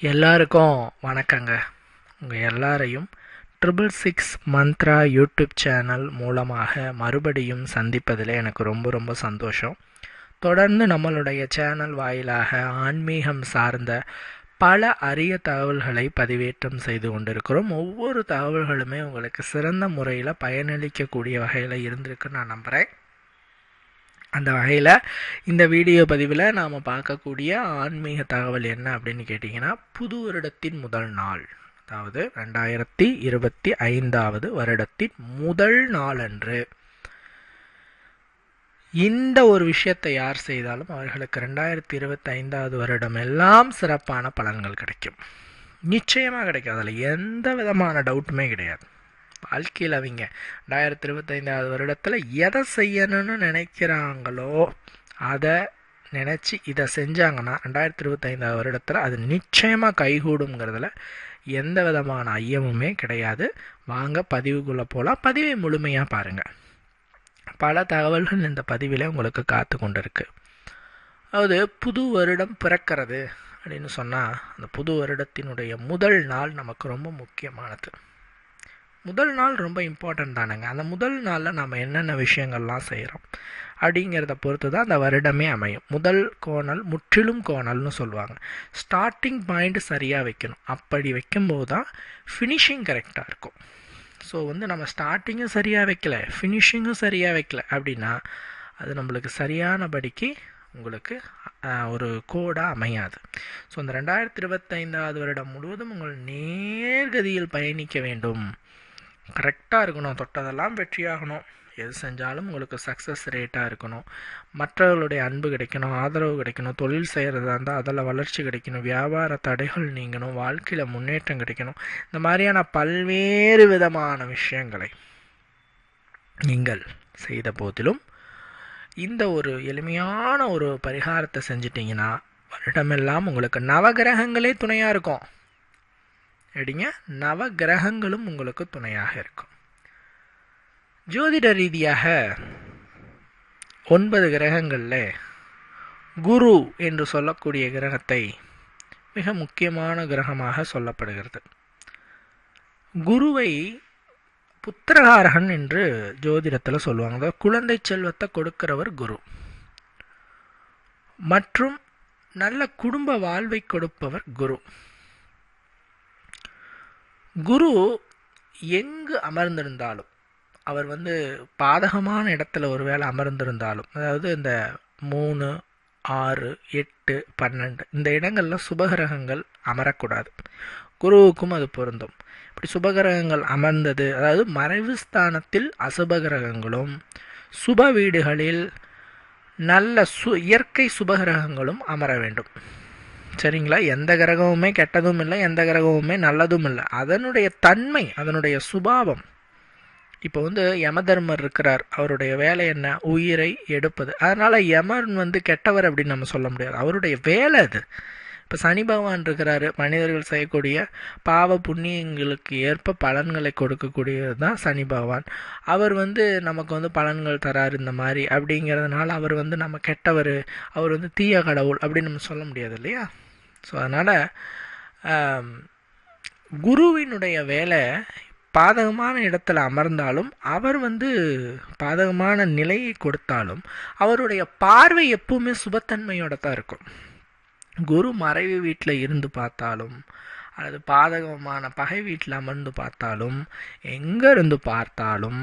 எல்லாருக்கும் வணக்கங்க. உங்கள் எல்லாரையும் triple six Mantra YouTube channel மூலமாக மறுபடியும் சந்திப்பதில் எனக்கு ரொம்ப ரொம்ப சந்தோஷம். தொடர்ந்து நம்மளுடைய சேனல் வாயிலாக ஆன்மீகம் சார்ந்த பல அரிய தகவல்களை பதிவேற்றம் செய்து கொண்டிருக்கிறோம். ஒவ்வொரு தகவல்களுமே உங்களுக்கு சிறந்த முறையில் பயனளிக்கக்கூடிய வகையில் இருந்திருக்குன்னு நான் நம்புகிறேன் அந்த வகையில் இந்த வீடியோ பதிவில் நாம் பார்க்கக்கூடிய ஆன்மீக தகவல் என்ன அப்படின்னு கேட்டிங்கன்னா புது வருடத்தின் முதல் நாள். அதாவது ரெண்டாயிரத்தி இருபத்தி ஐந்தாவது வருடத்தின் முதல் நாள் அன்று. இந்த ஒரு விஷயத்தை யார் செய்தாலும் அவர்களுக்கு ரெண்டாயிரத்தி இருபத்தி ஐந்தாவது வருடம் எல்லாம் சிறப்பான பலன்கள் கிடைக்கும். நிச்சயமாக கிடைக்கும். அதில் எந்த விதமான டவுட்டுமே கிடையாது. வாழ்க்கையில் அவங்க ரெண்டாயிரத்தி இருபத்தைந்தாவது வருடத்தில் எதை செய்யணும்னு நினைக்கிறாங்களோ அதை நினச்சி இதை செஞ்சாங்கன்னா ரெண்டாயிரத்தி இருபத்தைந்தாவது வருடத்தில் அது நிச்சயமாக கைகூடுங்கிறதுல எந்த விதமான ஐயமுமே கிடையாது. வாங்க பதிவுக்குள்ளே போகலாம் பதிவை முழுமையாக பாருங்கள் பல தகவல்கள் இந்த பதிவில் உங்களுக்கு காத்து கொண்டு இருக்கு அதாவது புது வருடம் பிறக்கிறது அப்படின்னு சொன்னால் அந்த புது வருடத்தினுடைய முதல் நாள் நமக்கு ரொம்ப முக்கியமானது. முதல் நாள் ரொம்ப இம்பார்ட்டன்ட் தானேங்க. அந்த முதல் நாளில் நம்ம என்னென்ன விஷயங்கள்லாம் செய்கிறோம் அப்படிங்கிறத பொறுத்து தான் அந்த வருடமே அமையும். முதல் கோணல் முற்றிலும் கோணல்னு சொல்லுவாங்க. ஸ்டார்டிங் பாயிண்ட் சரியாக வைக்கணும். அப்படி வைக்கும்போது தான் ஃபினிஷிங் கரெக்டாக இருக்கும். ஸோ வந்து நம்ம ஸ்டார்டிங்கும் சரியாக வைக்கல ஃபினிஷிங்கும் சரியாக வைக்கல அப்படின்னா அது நம்மளுக்கு சரியானபடிக்கு உங்களுக்கு ஒரு கோடாக அமையாது. ஸோ இந்த ரெண்டாயிரத்தி இருபத்தைந்தாவது வருடம் முழுவதும் உங்கள் நேர்கதியில் பயணிக்க வேண்டும். கரெக்டாக இருக்கணும் தொட்டதெல்லாம் வெற்றியாகணும். எது செஞ்சாலும் உங்களுக்கு சக்ஸஸ் ரேட்டாக இருக்கணும். மற்றவர்களுடைய அன்பு கிடைக்கணும் ஆதரவு கிடைக்கணும் தொழில் செய்கிறதா இருந்தால் அதில் வளர்ச்சி கிடைக்கணும் வியாபார தடைகள் நீங்கணும் வாழ்க்கையில் முன்னேற்றம் கிடைக்கணும். இந்த மாதிரியான பல்வேறு விதமான விஷயங்களை நீங்கள் செய்த போதிலும் இந்த ஒரு எளிமையான ஒரு பரிகாரத்தை செஞ்சிட்டிங்கன்னா வருடமெல்லாம் உங்களுக்கு நவகிரகங்களே துணையாக இருக்கும். எப்படிங்க நவ கிரகங்களும் உங்களுக்கு துணையாக இருக்கும். ஜோதிட ரீதியாக ஒன்பது கிரகங்களில் குரு என்று சொல்லக்கூடிய கிரகத்தை மிக முக்கியமான கிரகமாக சொல்லப்படுகிறது. குருவை புத்திரகாரகன் என்று ஜோதிடத்தில் சொல்லுவாங்க. அதாவது குழந்தை செல்வத்தை கொடுக்கிறவர் குரு. மற்றும் நல்ல குடும்ப வாழ்வை கொடுப்பவர் குரு. குரு எங்கு அமர்ந்திருந்தாலும் அவர் வந்து பாதகமான இடத்துல ஒருவேளை அமர்ந்திருந்தாலும் அதாவது இந்த மூணு ஆறு எட்டு பன்னெண்டு இந்த இடங்களில் சுபகிரகங்கள் அமரக்கூடாது. குருவுக்கும் அது பொருந்தும். இப்படி சுபகிரகங்கள் அமர்ந்தது அதாவது மறைவு ஸ்தானத்தில் அசுபகிரகங்களும் சுப வீடுகளில் நல்ல சு இயற்கை சுபகிரகங்களும் அமர வேண்டும். சரிங்களா? எந்த கிரகமுமே கெட்டதும் இல்லை எந்த கிரகமுமே நல்லதும் இல்லை. அதனுடைய தன்மை அதனுடைய சுபாவம். இப்போ வந்து யமதர்மர் இருக்கிறார். அவருடைய வேலை என்ன? உயிரை எடுப்பது. அதனால் யமன் வந்து கெட்டவர் அப்படின்னு நம்ம சொல்ல முடியாது. அவருடைய வேலை அது. இப்போ சனி பகவான் இருக்கிறாரு. மனிதர்கள் செய்யக்கூடிய பாவ புண்ணியங்களுக்கு ஏற்ப பலன்களை கொடுக்கக்கூடியது தான் சனி பகவான். அவர் வந்து நமக்கு வந்து பலன்கள் தராரு இந்த மாதிரி அப்படிங்கிறதுனால அவர் வந்து நம்ம கெட்டவர். அவர் வந்து தீய கடவுள் அப்படின்னு நம்ம சொல்ல முடியாது இல்லையா? ஸோ அதனால் குருவினுடைய வேலை பாதகமான இடத்துல அமர்ந்தாலும் அவர் வந்து பாதகமான நிலையை கொடுத்தாலும் அவருடைய பார்வை எப்பவுமே சுபத்தன்மையோட தான் இருக்கும். குரு மறைவு வீட்டில் இருந்து பார்த்தாலும் அல்லது பாதகமான பகை வீட்டில் அமர்ந்து பார்த்தாலும் எங்கே இருந்து பார்த்தாலும்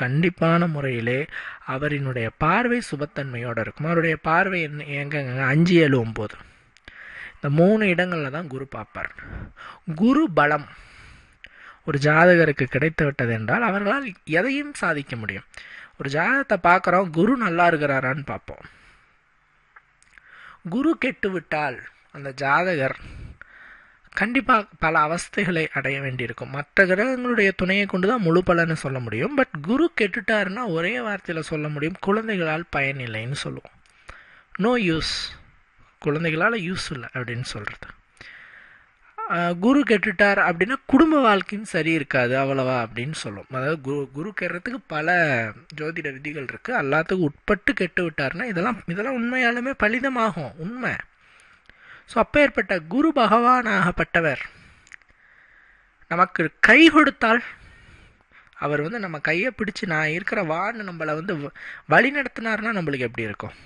கண்டிப்பான முறையிலே அவரினுடைய பார்வை சுபத்தன்மையோடு இருக்கும். அவருடைய பார்வை என்ன எங்கங்க அஞ்சு ஏழு ஒம்பது. இந்த மூணு இடங்களில் தான் குரு பார்ப்பார். குரு பலம் ஒரு ஜாதகருக்கு கிடைத்து விட்டது என்றால் அவர்களால் எதையும் சாதிக்க முடியும். ஒரு ஜாதகத்தை பார்க்குறோம் குரு நல்லா இருக்கிறாரான்னு பார்ப்போம். குரு கெட்டு விட்டால் அந்த ஜாதகர் கண்டிப்பாக பல அவஸ்தைகளை அடைய வேண்டியிருக்கும். மற்ற கிரகங்களுடைய துணையை கொண்டு தான் முழு பலன்னு சொல்ல முடியும். பட் குரு கெட்டுட்டாருன்னா ஒரே வார்த்தையில் சொல்ல முடியும். குழந்தைகளால் பயனில்லைன்னு சொல்லுவோம். நோ யூஸ் குழந்தைகளால் யூஸ் இல்லை அப்படின்னு சொல்கிறது குரு கெட்டுட்டார் அப்படின்னா குடும்ப வாழ்க்கையும் சரி இருக்காது அவ்வளவா அப்படின்னு சொல்லும். அதாவது குரு குரு கெடுறதுக்கு பல ஜோதிட விதிகள் இருக்குது எல்லாத்துக்கும் உட்பட்டு கெட்டு விட்டார்னா இதெல்லாம் இதெல்லாம் உண்மையாலுமே பலிதமாகும் உண்மை. ஸோ அப்போ ஏற்பட்ட குரு பகவானாகப்பட்டவர் நமக்கு கை கொடுத்தால் அவர் வந்து நம்ம கையை பிடிச்சு நான் இருக்கிற வான்னு நம்மளை வந்து வ- வழி நடத்தினார்னா நம்மளுக்கு எப்படி இருக்கும்?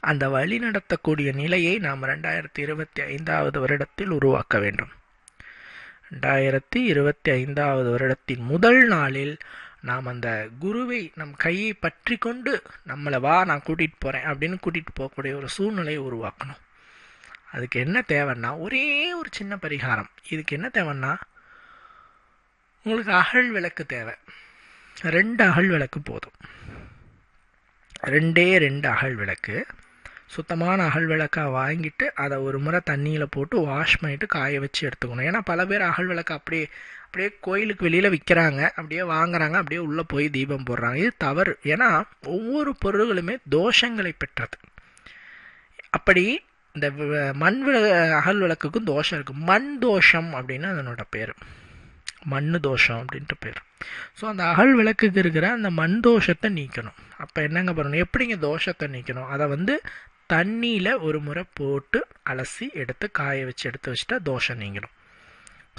அந்த வழி நடத்தக்கூடிய நிலையை நாம் ரெண்டாயிரத்தி இருபத்தி ஐந்தாவது வருடத்தில் உருவாக்க வேண்டும். ரெண்டாயிரத்தி இருபத்தி ஐந்தாவது வருடத்தின் முதல் நாளில் நாம் அந்த குருவை நம் கையை பற்றி கொண்டு நம்மளை வா நான் கூட்டிகிட்டு போகிறேன் அப்படின்னு கூட்டிகிட்டு போகக்கூடிய ஒரு சூழ்நிலையை உருவாக்கணும். அதுக்கு என்ன தேவைன்னா ஒரே ஒரு சின்ன பரிகாரம். இதுக்கு என்ன தேவைன்னா உங்களுக்கு அகல் விளக்கு தேவை. ரெண்டு அகல் விளக்கு போதும். ரெண்டே ரெண்டு அகல் விளக்கு. சுத்தமான அகல் விளக்காக வாங்கிட்டு அதை ஒரு முறை தண்ணியில் போட்டு வாஷ் பண்ணிவிட்டு காய வச்சு எடுத்துக்கணும். ஏன்னா பல பேர் அகல் விளக்கு அப்படியே அப்படியே கோயிலுக்கு வெளியில் விற்கிறாங்க அப்படியே வாங்குறாங்க. அப்படியே உள்ளே போய் தீபம் போடுறாங்க. இது தவறு. ஏன்னா ஒவ்வொரு பொருள்களுமே தோஷங்களை பெற்றது. அப்படி இந்த மண் விள- அகல் விளக்குக்கும் தோஷம் இருக்குது மண் தோஷம் அப்படின்னு அதனோட பேர். மண்ணு தோஷம் அப்படின்ட்டு பேர். ஸோ அந்த அகல் விளக்குக்கு இருக்கிற அந்த மண் தோஷத்தை நீக்கணும். அப்போ என்னங்க பண்ணணும்? எப்படிங்க தோஷத்தை நீக்கணும்? அதை வந்து தண்ணியில் ஒரு முறை போட்டு அலசி எடுத்து காய வச்சு எடுத்து வச்சுட்டா தோஷம் நீங்கிடும்.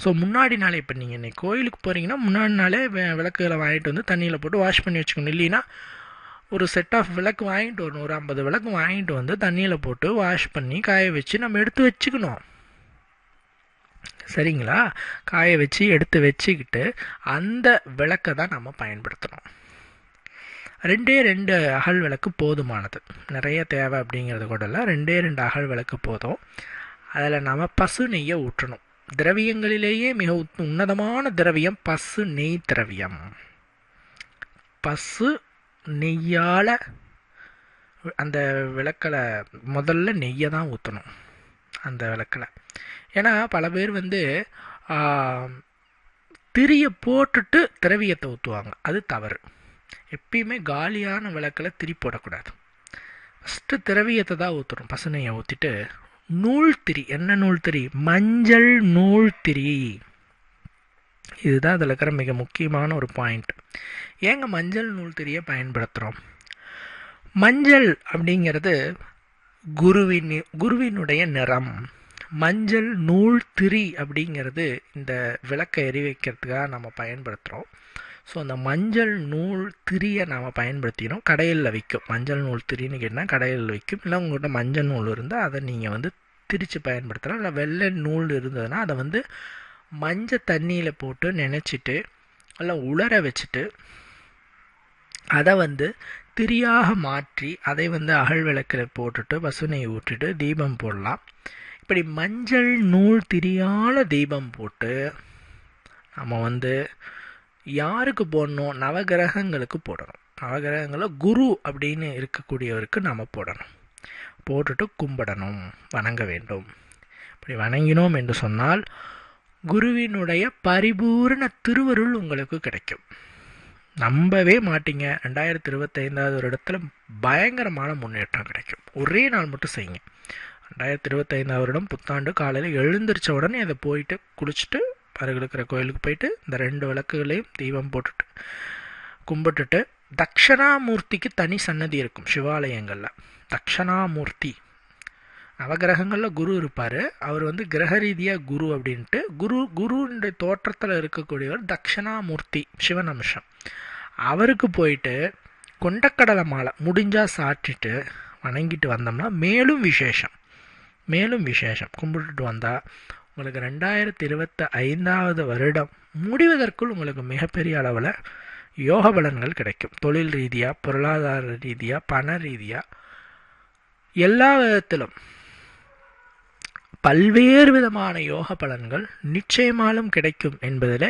ஸோ முன்னாடி நாளே இப்போ நீங்கள் இன்னைக்கு கோயிலுக்கு போகிறீங்கன்னா முன்னாடி நாளே விளக்குகளை வாங்கிட்டு வந்து தண்ணியில் போட்டு வாஷ் பண்ணி வச்சுக்கணும். இல்லைன்னா ஒரு செட் ஆஃப் விளக்கு வாங்கிட்டு வரணும். ஒரு ஐம்பது விளக்கு வாங்கிட்டு வந்து தண்ணியில் போட்டு வாஷ் பண்ணி காய வச்சு நம்ம எடுத்து வச்சுக்கணும். சரிங்களா? காய வச்சு எடுத்து வச்சுக்கிட்டு அந்த விளக்கை தான் நம்ம பயன்படுத்தணும். ரெண்டே ரெண்டு அகல் விளக்கு போதுமானது. நிறைய தேவை அப்படிங்கிறது கூட இல்லை. ரெண்டே ரெண்டு அகல் விளக்கு போதும். அதில் நம்ம பசு நெய்யை ஊற்றணும். திரவியங்களிலேயே மிக உன்னதமான திரவியம் பசு நெய் திரவியம். பசு நெய்யால் அந்த விளக்கலை முதல்ல நெய்யை தான் ஊற்றணும் அந்த விளக்கில். ஏன்னா பல பேர் வந்து திரியை போட்டுட்டு திரவியத்தை ஊற்றுவாங்க அது தவறு. எப்பயுமே காலியான விளக்கில் திரி போடக்கூடாது. ஃபஸ்ட்டு திரவியத்தை தான் ஊற்றணும் பசுனையை ஊற்றிட்டு நூல் திரி. என்ன நூல் திரி? மஞ்சள் நூல் திரி. இதுதான் அதில் இருக்கிற மிக முக்கியமான ஒரு பாயிண்ட் ஏங்க மஞ்சள் நூல் திரியை பயன்படுத்துகிறோம் மஞ்சள் அப்படிங்கிறது குருவின் குருவினுடைய நிறம். மஞ்சள் நூல் திரி அப்படிங்கிறது இந்த விளக்கை எரி வைக்கிறதுக்காக நம்ம பயன்படுத்துகிறோம் ஸோ அந்த மஞ்சள் நூல் திரியை நாம் பயன்படுத்தினோம் கடையில் விற்கும் மஞ்சள் நூல் திரின்னு கேட்டால் கடையில் விற்கும் இல்லை உங்கள்கிட்ட மஞ்சள் நூல் இருந்தால் அதை நீங்கள் வந்து திரித்து பயன்படுத்தலாம். இல்லை வெள்ளை நூல் இருந்ததுன்னா அதை வந்து மஞ்சள் தண்ணியில் போட்டு நினச்சிட்டு நல்லா உலர வச்சுட்டு அதை வந்து திரியாக மாற்றி அதை வந்து அகல் விளக்கில் போட்டுட்டு பசுனை ஊற்றிட்டு தீபம் போடலாம். இப்படி மஞ்சள் நூல் திரியால தீபம் போட்டு நம்ம வந்து யாருக்கு போடணும்? நவகிரகங்களுக்கு போடணும். நவகிரகங்களை குரு அப்படின்னு இருக்கக்கூடியவருக்கு நம்ம போடணும். போட்டுட்டு கும்பிடணும் வணங்க வேண்டும். இப்படி வணங்கினோம் என்று சொன்னால் குருவினுடைய பரிபூரண திருவருள் உங்களுக்கு கிடைக்கும். நம்பவே மாட்டீங்க. ரெண்டாயிரத்தி இருபத்தைந்தாவது வருடத்தில் பயங்கரமான முன்னேற்றம் கிடைக்கும். ஒரே நாள் மட்டும் செய்யுங்க. ரெண்டாயிரத்தி இருபத்தைந்தாவது வருடம் புத்தாண்டு காலையில் எழுந்திரிச்ச உடனே அதை போயிட்டு குளிச்சுட்டு அருகில் இருக்கிற கோயிலுக்கு போயிட்டு இந்த ரெண்டு விளக்குகளையும் தீபம் போட்டுட்டு கும்பிட்டுட்டு தக்ஷணாமூர்த்திக்கு தனி சன்னதி இருக்கும் சிவாலயங்களில். தக்ஷணாமூர்த்தி. நவகிரகங்களில் குரு இருப்பார். அவர் வந்து கிரக ரீதியாக குரு அப்படின்ட்டு குரு குருன்ற தோற்றத்தில் இருக்கக்கூடியவர் தக்ஷணாமூர்த்தி சிவன் அம்சம் அவருக்கு போயிட்டு கொண்டக்கடலை மாலை முடிஞ்சால் சாற்றிட்டு வணங்கிட்டு வந்தோம்னா மேலும் விசேஷம். மேலும் விசேஷம். கும்பிட்டுட்டு வந்தால் உங்களுக்கு ரெண்டாயிரத்தி இருபத்தி ஐந்தாவது வருடம் முடிவதற்குள் உங்களுக்கு மிகப்பெரிய அளவில் யோக பலன்கள் கிடைக்கும். தொழில் ரீதியாக பொருளாதார ரீதியாக பண ரீதியாக எல்லா விதத்திலும். பல்வேறு விதமான யோக பலன்கள் நிச்சயமாலும் கிடைக்கும் என்பதில்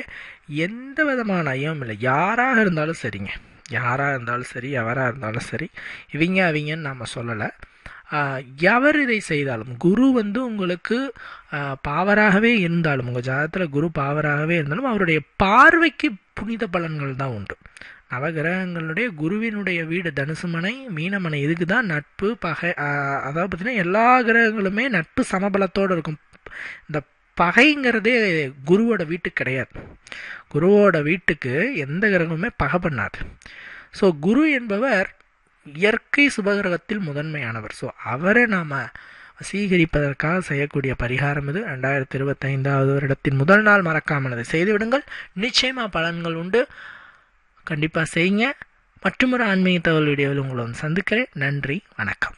எந்த விதமான ஐயமும் இல்லை. யாராக இருந்தாலும் சரிங்க. யாராக இருந்தாலும் சரி எவராக இருந்தாலும் சரி இவங்க அவங்கன்னு நாம் சொல்லலை. எவர் இதை செய்தாலும் குரு வந்து உங்களுக்கு பாவராகவே இருந்தாலும் உங்கள் ஜாதகத்தில் குரு பாவராகவே இருந்தாலும் அவருடைய பார்வைக்கு புனித பலன்கள் தான் உண்டு. நவகிரகங்களுடைய குருவினுடைய வீடு தனுசுமனை மீனமனை இதுக்கு தான் நட்பு பகை அதாவது பார்த்தீங்கன்னா எல்லா கிரகங்களுமே நட்பு சமபலத்தோடு இருக்கும். இந்த பகைங்கிறதே குருவோட வீட்டுக்கு கிடையாது. குருவோட வீட்டுக்கு எந்த கிரகமுமே பகை பண்ணாது. ஸோ குரு என்பவர் இயற்கை சுபகிரகத்தில் முதன்மையானவர். ஸோ அவரை நாம் வசீகரிப்பதற்காக செய்யக்கூடிய பரிகாரம் இது. ரெண்டாயிரத்தி இருபத்தைந்தாவது வருடத்தின் முதல் நாள் மறக்காமல் செய்துவிடுங்கள். நிச்சயமாக பலன்கள் உண்டு. கண்டிப்பாக செய்யுங்க. மற்றொரு ஆன்மீக தகவல் வீடியோவில் உங்களை வந்து சந்திக்கிறேன். நன்றி வணக்கம்.